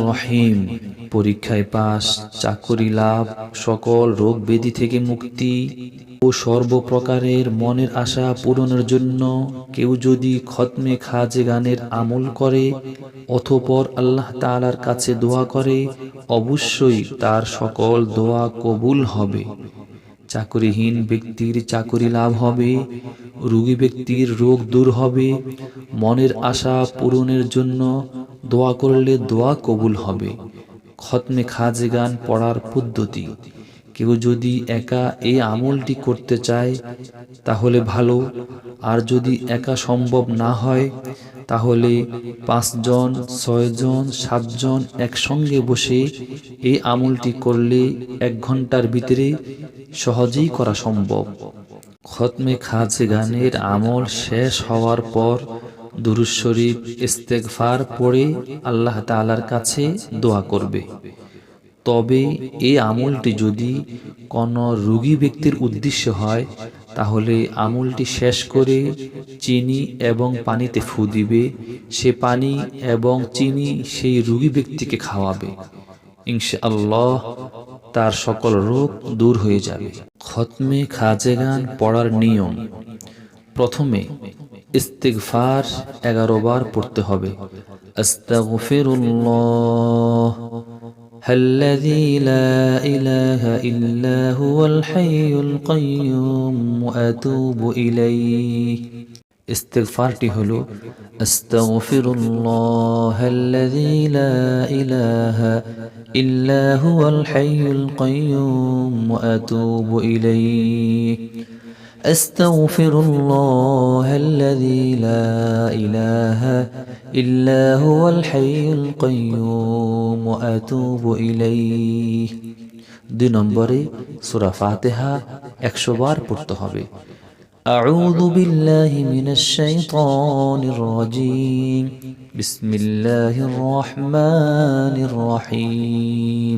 রহিম। পরীক্ষায় পাস চাকরি লাভ, সকল রোগ ব্যাধি থেকে মুক্তি ও সর্বপ্রকারের মনের আশা পূরণের জন্য কেউ যদি খতমে খাজে গানের আমল করে অথপর আল্লাহ তালার কাছে দোয়া করে, অবশ্যই তার সকল দোয়া কবুল হবে। চাকরিহীন ব্যক্তির চাকরি লাভ হবে, রোগী ব্যক্তির রোগ দূর হবে। মনের আশা পূরণের জন্য দোয়া করলে দোয়া কবুল হবে। খতমে খাজে গান পড়ার পদ্ধতি। কেউ যদি একা এই আমলটি করতে চায়, তাহলে ভালো। আর যদি একা সম্ভব না হয়, তাহলে পাঁচজন, ছয়জন, সাতজন একসঙ্গে বসে এই আমলটি করলে এক ঘণ্টার ভিতরে সহজেই করা সম্ভব। খতমে খাজে গানের আমল শেষ হওয়ার পর দুরুজ শরীফ ইস্তেগফার পড়ে আল্লাহ তালার কাছে দোয়া করবে। তবে এই আমলটি যদি কোনো রোগী ব্যক্তির উদ্দেশ্য হয়, তাহলে আমলটি শেষ করে চিনি এবং পানিতে ফু দিবে। সে পানি এবং চিনি সেই রোগী ব্যক্তিকে খাওয়াবে। ইনশাআল্লাহ তার সকল রোগ দূর হয়ে যাবে। খতমে খাজে গান পড়ার নিয়ম। প্রথমে ইস্তিগফার এগারো বার পড়তে হবে। الذي لا إله إلا هو الحي القيوم وأتوب إليه. استغفارتي هلو. أستغفر الله الذي لا إله إلا هو الحي القيوم وأتوب إليه. أستغفر الله الذي لا إله إلا هو الحي القيوم وأتوب إليه দুই নম্বরে সুরা ফাতেহা একশো বার পড়তে হবে أعوذ بالله من الشيطان الرجيم بسم الله الرحمن الرحيم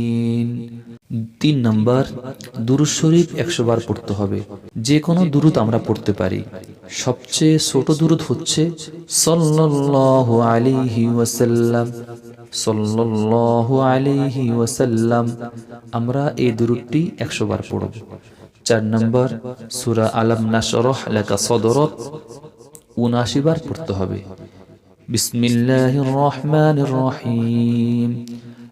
তিন নম্বর, দুরুদ শরীফ একশো বার পড়তে হবে। যে কোনো দুরুদ আমরা পড়তে পারি। সবচেয়ে ছোট দুরুদ হচ্ছে আমরা এই দুরুদটি একশো বার পড়ব। চার নম্বর, সূরা আলম নাশরহ লাকা সদরক উনআশি বার পড়তে হবে। বিসমিল্লাহির রহমানির রহিম।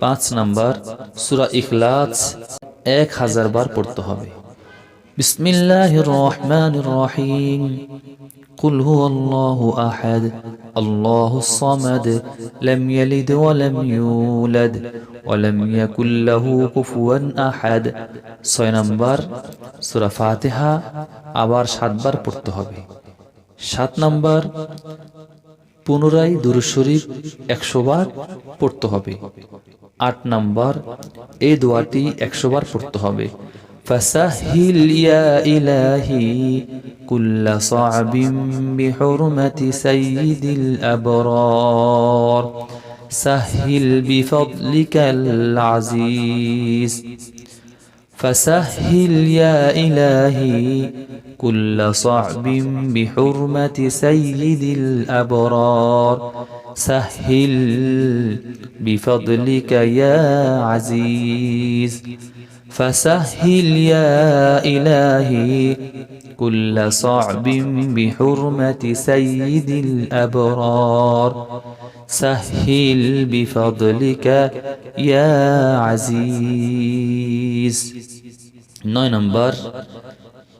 পাঁচ নাম্বার সুরা ইখলাস এক হাজার বার পড়তে হবে বিসমিল্লাহ রহমান রহিম قل هو الله أحد الله الصمد لم يلد ولم يولد ولم يكن له كفوا أحد ছয় নম্বর সুরা ফাতিহা আবার সাতবার পড়তে হবে সাত নম্বর পুনরায় দুরু শরীফ একশো বার পড়তে হবে আট নম্বর এই দোয়াটি একশো বার পড়তে হবে فسهل يا إلهي كل صعب بحرمة سيد الأبرار سهل بفضلك العزيز فسهل يا إلهي كل صعب بحرمة سيد الأبرار سهل بفضلك يا عزيز فسهل يا إلهي كل صعب بحرمة سيد الأبرار سهل بفضلك يا عزيز নয় নম্বর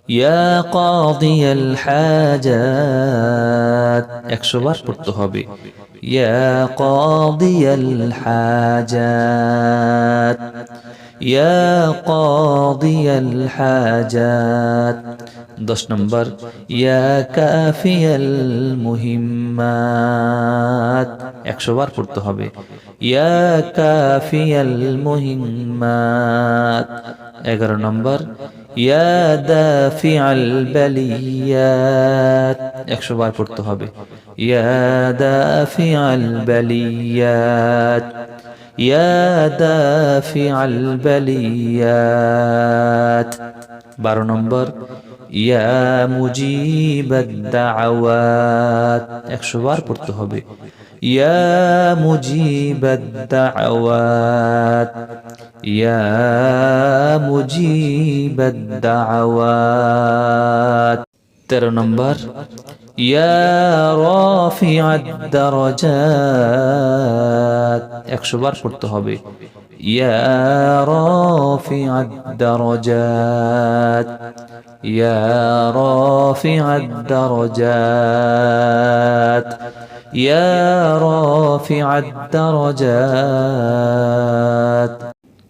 ইয়া কাদিয়াল হাজাত একশো বার পড়তে হবে ইয়া কাদিয়াল হাজাত ইয়া কাদিয়াল হাজাত দশ নম্বর ইয়া কাফিয়াল মুহিম্মাত একশো বার পড়তে হবে. ইয়া কাফিয়াল মুহিম্মাত এগারো নম্বর ইয়া দাফিআল বালিয়াত একশো বার পড়তে হবে. ইয়া দাফিআল বালিয়াত ইয়া দাফিআল বালিয়াত বারো নম্বর ইয়া মুজিবাদ দাওয়াত একশো বার পড়তে হবে ইয়া মুজিবাদ দাওয়াত ইয়া মুজিবাদ দাওয়াত তেরো নম্বর ইয়া রাফিআদ দারাজাত একশো বার পড়তে হবে ইয়া রাফিআদ দারাজাত ইয়া রাফিআদ দারাজাত ইয়া রাফিআদ দারাজাত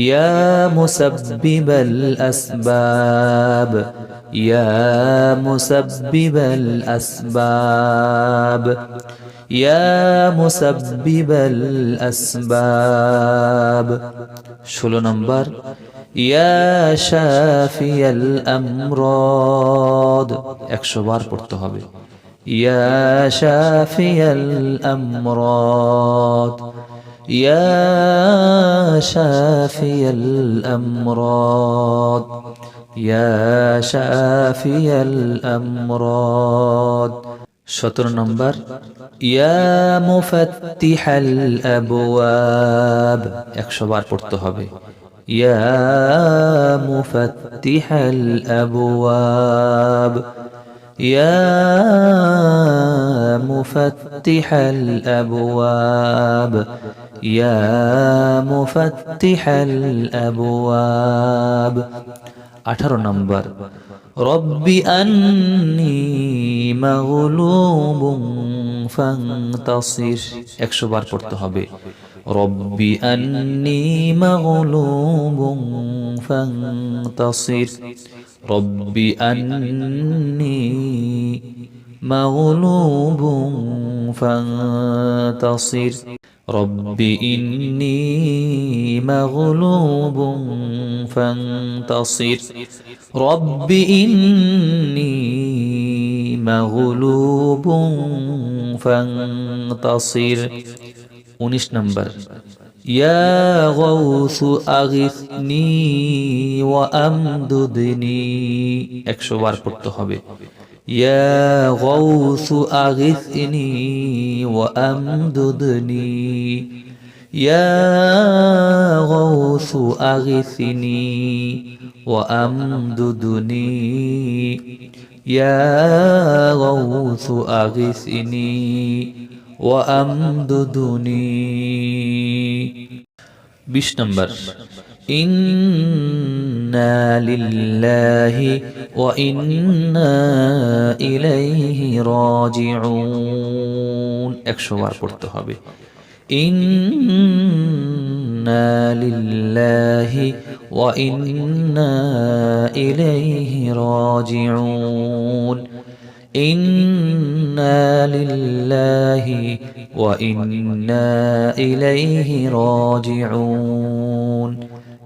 ইয়া মুসাব্বিবাল আসবাব ইয়া মুসাব্বিবাল আসবাব ইয়া মুসাব্বিবাল আসবাব ষোলো নম্বর ইয়া শাফিয়াল আমরাদ একশো বার পড়তে হবে ইয়া শাফিয়াল আমরাদ يا شافي الأمراض يا شافي الأمراض সতেরো নম্বর ইয়া মুফাত্তিহাল আবওয়াব একশো বার পড়তে হবে ইয়া মুফাত্তিহাল আবওয়াব ইয়া মুফাত্তিহাল আবওয়াব ইয়া মুফাত্তিহাল আবওয়াব আঠারো নম্বর রব্বি আন্নি মাগলুবুম ফান্তাসির একশো বার পড়তে হবে। রব্বি আন্নি মাগলুবুম ফান্তাসির রব্বি আন্নি মাগলুবুম ফান্তাসির رب إني مغلوب فانتصر رب إني مغلوب فانتصر উনিশ নম্বর يا غوث أغثني وأمددني একশো বার পড়তে হবে يا غوث أغثني وأمددني يا غوث أغثني وأمددني يا غوث أغثني وأمددني بش نمبر إن إنا لله وإنا إليه راجعون একশো বার পড়তে হবে إنا لله وإنا إليه راجعون إنا لله وإنا إليه راجعون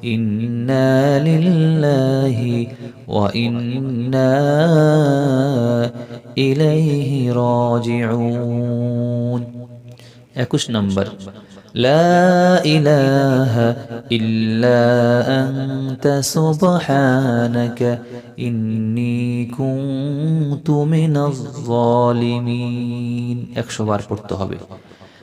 إنا لله وإنا إليه راجعون একুশ নম্বর لا إله إلا أنت سبحانك إني كنت من الظالمين একশো বার পড়তে হবে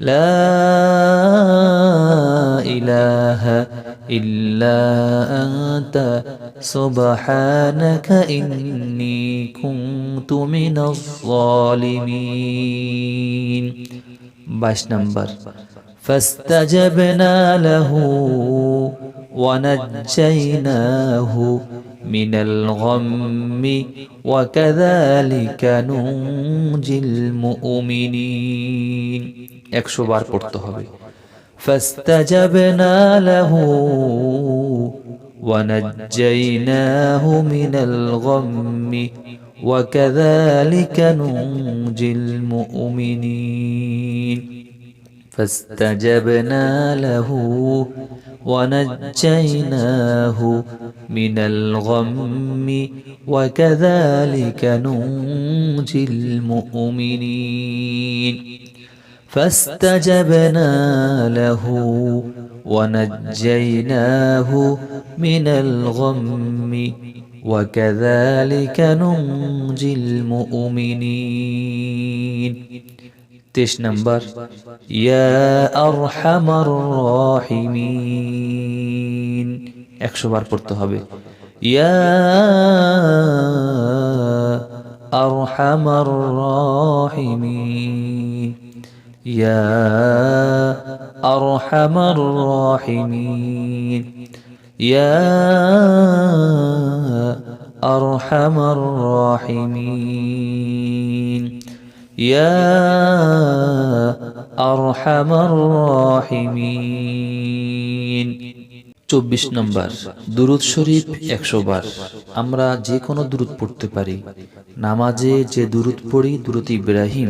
لا إله إلا أنت. سبحانك إني كنت من الظالمين. باش نمبر. فاستجبنا له ونجيناه من الغم وكذلك ننجي المؤمنين. একশো বার পড়তে হবে فاستجبنا له ونجيناه من الغم وكذلك ننجي المؤمنين فاستجبنا له ونجيناه من الغم وكذلك ننجي المؤمنين فاستجبنا له ونجيناه من الغم وكذلك ننجي المؤمنين তেইশ নম্বর ইয়া আরহামার রাহিমিন একশো বার পড়তে হবে ইয়া আরহামার রাহিমিন ইয়া আরহামার রাহিমিন ইয়া আরহামার রাহিমিন يا أرحم الراحمين চব্বিশ নম্বর দুরুদ শরীফ একশো বার আমরা যে কোনো দুরুদ পড়তে পারি নামাজে যে দুরুদ পড়ি দুরুদ ইব্রাহিম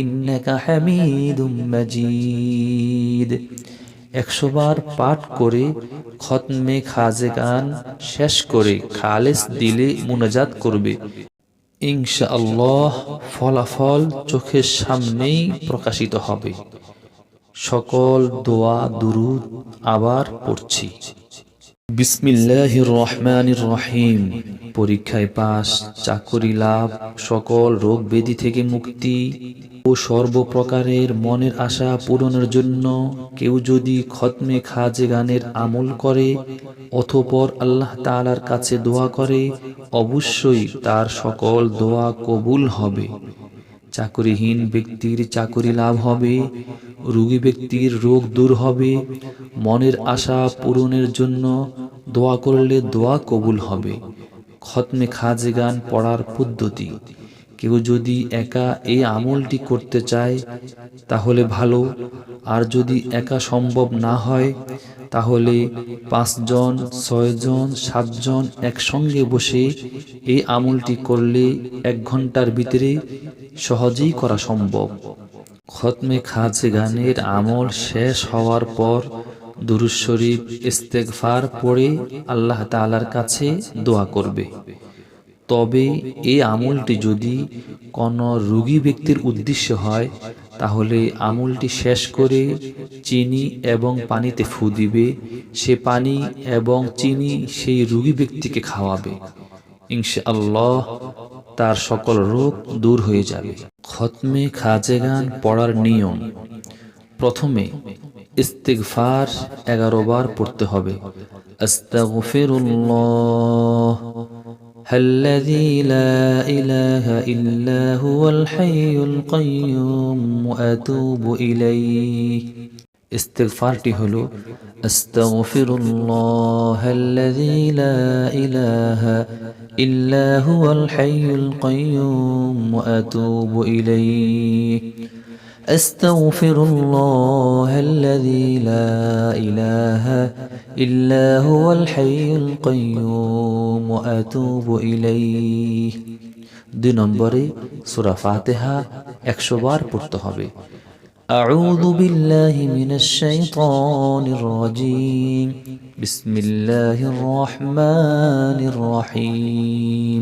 ইন্নাকা হামিদুম মাজিদ। একশো বার পাঠ করে খতমে খাজে গান শেষ করে খালেস দিলে মুনাজাত করবে। ইনশাআল্লাহ ফলাফল চোখের সামনেই প্রকাশিত হবে। সকল দোয়া দুরুদ আবার পড়ছি। রহিম। পরীক্ষায় পাস চাকরি লাভ, সকল রোগ ব্যাধি থেকে মুক্তি ও সর্বপ্রকারের মনের আশা পূরণের জন্য কেউ যদি খতমে খাজে গানের আমল করে অথপর আল্লাহ তালার কাছে দোয়া করে, অবশ্যই তার সকল দোয়া কবুল হবে। চাকরিহীন ব্যক্তির চাকরি লাভ হবে, রোগী ব্যক্তির রোগ দূর হবে। মনের আশা পূরণের জন্য দোয়া করলে দোয়া কবুল হবে। খতমে খাজে গান পড়ার পদ্ধতি। কেউ যদি একা এই আমলটি করতে চায়, তাহলে ভালো। আর যদি একা সম্ভব না হয়, তাহলে পাঁচজন, ছয়জন, সাতজন একসঙ্গে বসে এই আমলটি করলে এক ঘণ্টার ভিতরে সহজেই করা সম্ভব। খতমে খাজ গানের আমল শেষ হওয়ার পর দুরুজ শরীফ ইস্তেগফার পড়ে আল্লাহ তালার কাছে দোয়া করবে। তবে এই আমলটি যদি কোনো রুগী ব্যক্তির উদ্দেশ্য হয়, তাহলে আমলটি শেষ করে চিনি এবং পানিতে ফু দিবে। সে পানি এবং চিনি সেই রুগী ব্যক্তিকে খাওয়াবে। ইনশাল্লাহ তার সকল রোগ দূর হয়ে যাবে। খতমে খাজেগান পড়ার নিয়ম। প্রথমে ইস্তেকফার এগারো বার পড়তে হবে। الذي لا إله إلا هو الحي القيوم وأتوب إليه. استغفارتي হলো أستغفر الله الذي لا إله إلا هو الحي القيوم وأتوب إليه. أستغفر الله الذي لا إله إلا هو الحي القيوم وأتوب إليه দুই নম্বরে সুরা ফাতেহা একশো বার পড়তে হবে أعوذ بالله من الشيطان الرجيم بسم الله الرحمن الرحيم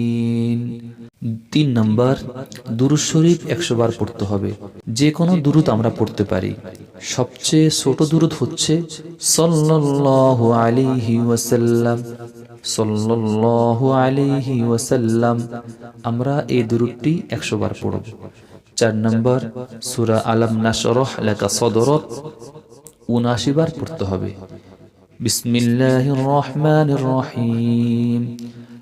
তিন নম্বর, দুরুদ শরীফ একশো বার পড়তে হবে। যে কোনো দুরুদ আমরা পড়তে পারি। সবচেয়ে ছোট দুরুদ হচ্ছে, সল্লাল্লাহু আলাইহি ওয়াসাল্লাম, সল্লাল্লাহু আলাইহি ওয়াসাল্লাম। আমরা এই দুরুদটি একশো বার পড়ব। চার নম্বর, সূরা আলাম নাশরহ লাকা সদরক উনআশি বার পড়তে হবে। বিসমিল্লাহির রহমানির রহিম।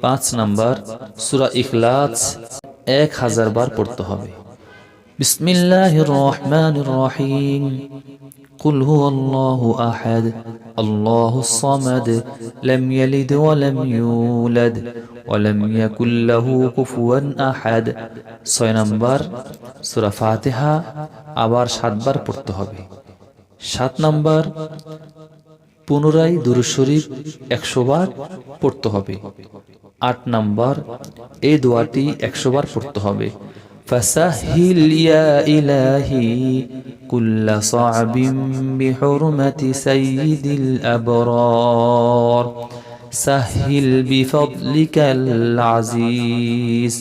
পাঁচ নাম্বার সুরা ইখলাস এক হাজার বার পড়তে হবে বিসমিল্লাহ রহমান রহিম قل هو الله أحد الله الصمد لم يلد ولم يولد ولم يكن له كفوا أحد ছয় নম্বর সুরা ফাতিহা আবার সাতবার পড়তে হবে সাত নম্বর পুনরায় দুরু শরীফ একশো বার পড়তে হবে আট নম্বর এই দোয়াটি একশো বার পড়তে হবে فسهل يا إلهي كل صعب بحرمة سيد الأبرار سهل بفضلك العزيز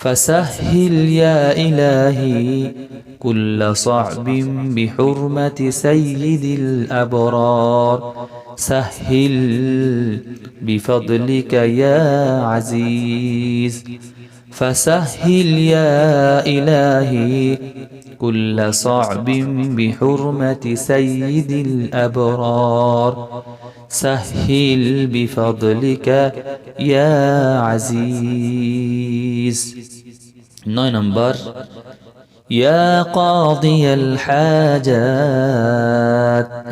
فسهل يا إلهي كل صعب بحرمة سيد الأبرار سهل بفضلك يا عزيز فسهل يا إلهي كل صعب بحرمة سيد الأبرار سهل بفضلك يا عزيز নয় নম্বর يا قاضي الحاجات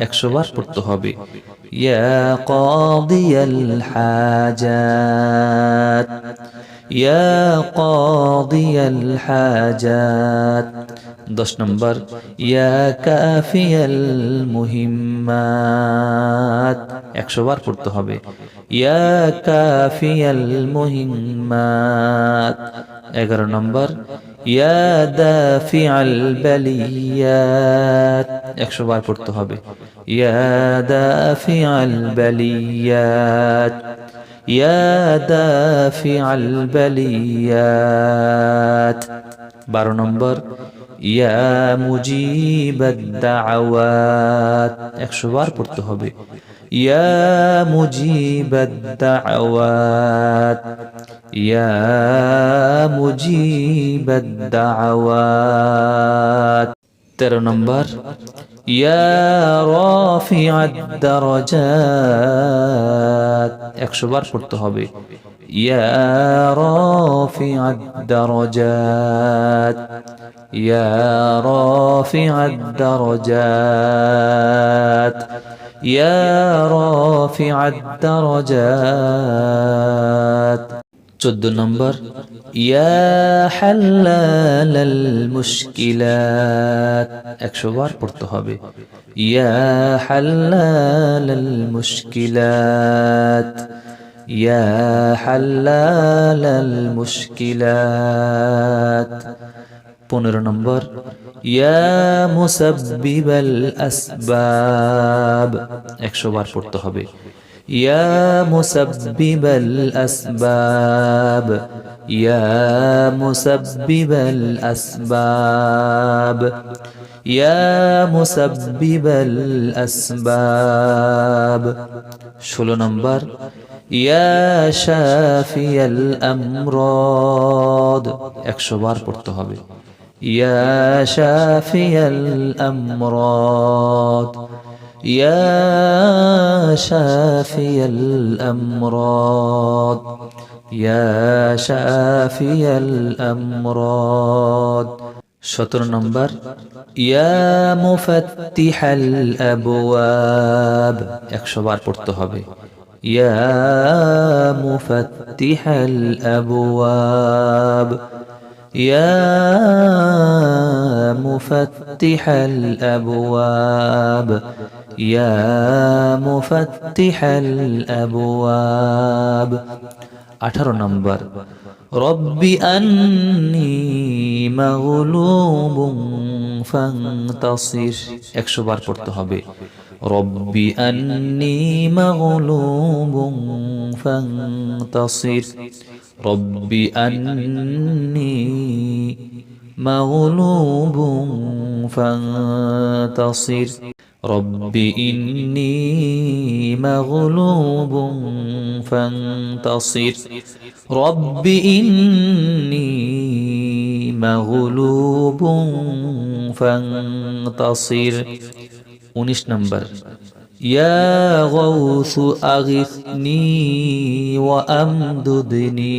একশো বার পড়তে হবে يا قاضي الحاجات يا قاضي الحاجات দশ নম্বর يا كافي المهمات একশো বার পড়তে হবে يا كافي المهمات এগারো নম্বর ইয়া দাফিআল বালিয়াত। 100 বার পড়তে হবে। ইয়া দাফিআল বালিয়াত। ইয়া দাফিআল বালিয়াত। 12 নম্বর, ইয়া মুজিবাদ দাওয়াত। 100 বার পড়তে হবে। يا مجيب الدعوات يا مجيب الدعوات তেরো নম্বর يا رافع الدرجات একশো বার পড়তে হবে يا رافع الدرجات يا رافع الدرجات يا رافع الدرجات চোদ্দ নম্বর ইয়া হাল্লাল মুশকিলাত একশো বার পড়তে হবে ইয়া হাল্লাল মুশকিলাত ইয়া হাল্লাল মুশকিলাত পনেরো নম্বর। আসবাব। একশো বার পড়তে হবে। ইয়া আসবাব। ইয়া আসবাব। ইয়া আসবাব। ষোলো নম্বর। ইয়া শাফিয়াল একশো বার পড়তে হবে। ইয়া শাফিয়াল আমরাদ يا شافي الأمراض يا شافي الأمراض সতেরো নম্বর ইয়া মুফাত্তিহাল আবওয়াব একশো বার পড়তে হবে ইয়া মুফাত্তিহাল আবওয়াব يا مفتح الأبواب يا مفتح الأبواب আঠারো নম্বর রব্বি আন্নি মাগলুবুম ফান্তাসির একশো বার পড়তে হবে রব্বি আন্নি মাগলুবুম ফান্তাসির رب أني مغلوب فانتصر رب إني مغلوب فانتصر رب إني مغلوب فانتصر 19 نمبر يا غوث أغثني وأمددني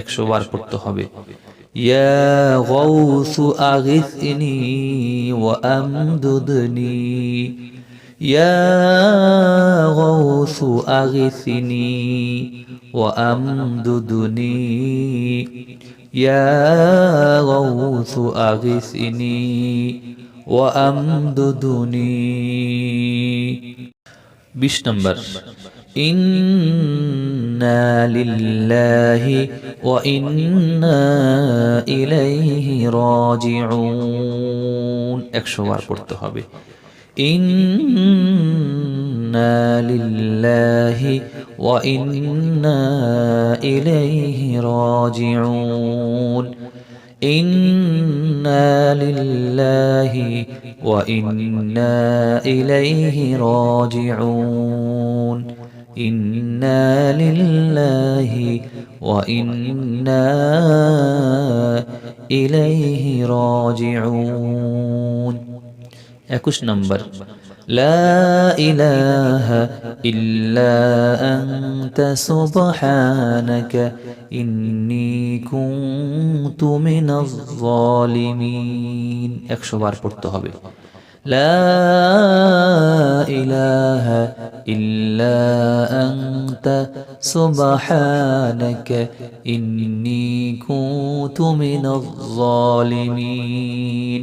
একশো বার পড়তে হবে يا غوث أغثني وأمددني يا غوث أغثني وأمددني يا غوث أغثني وأمددني বিশ নম্বর إنا لله وإنا إليه راجعون একশো বার পড়তে হবে إنا لله وإنا إليه راجعون إنا لله وإنا إليه راجعون إنا لله وإنا إليه راجعون. 21 نمبر لا إله إلا أنت سبحانك إني كنت من الظالمين একশো বার পড়তে হবে لا إله إلا أنت سبحانك إني كنت من الظالمين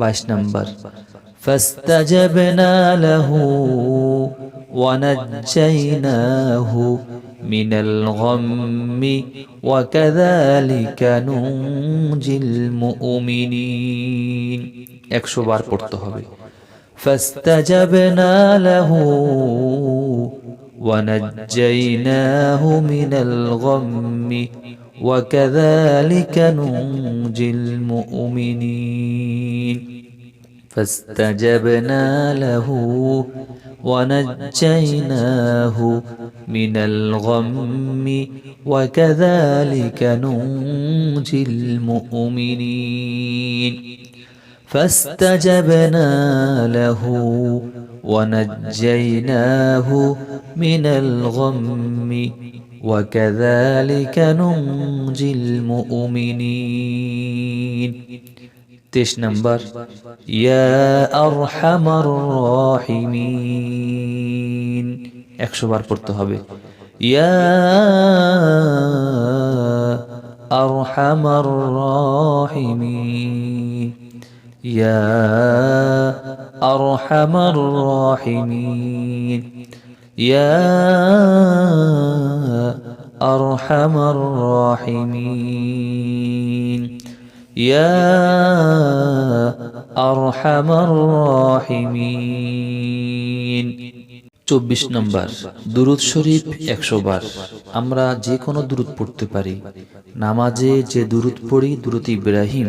বাইশ নম্বর فاستجبنا له ونجيناه من الغم وكذلك ننجي المؤمنين একশো বার পড়তে হবে فاستجبنا له ونجيناه من الغم وكذلك ننجي المؤمنين. فاستجبنا له ونجيناه من الغم وكذلك ننجي المؤمنين. فاستجبنا له ونجيناه من الغم وكذلك ننجي المؤمنين তেইশ নম্বর ইয়া আরহামার রাহিমিন একশো বার পড়তে হবে ইয়া আরহামার রাহিমিন ইয়া আরহামার রাহিমিন ইয়া আরহামার রাহিমিন يا أرحم الراحمين চব্বিশ নম্বর দুরুদ শরীফ একশো বার আমরা যে কোনো দুরুদ পড়তে পারি নামাজে যে দুরুদ পড়ি দুরুদ ইব্রাহিম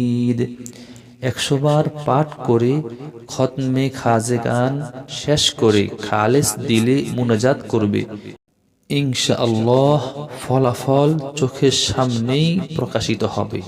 একশো বার পাঠ করে খতমে খাজে গান শেষ করে খালেস দিলে মুনাজাত করবে। ইনশাআল্লাহ ফলাফল চোখের সামনেই প্রকাশিত হবে।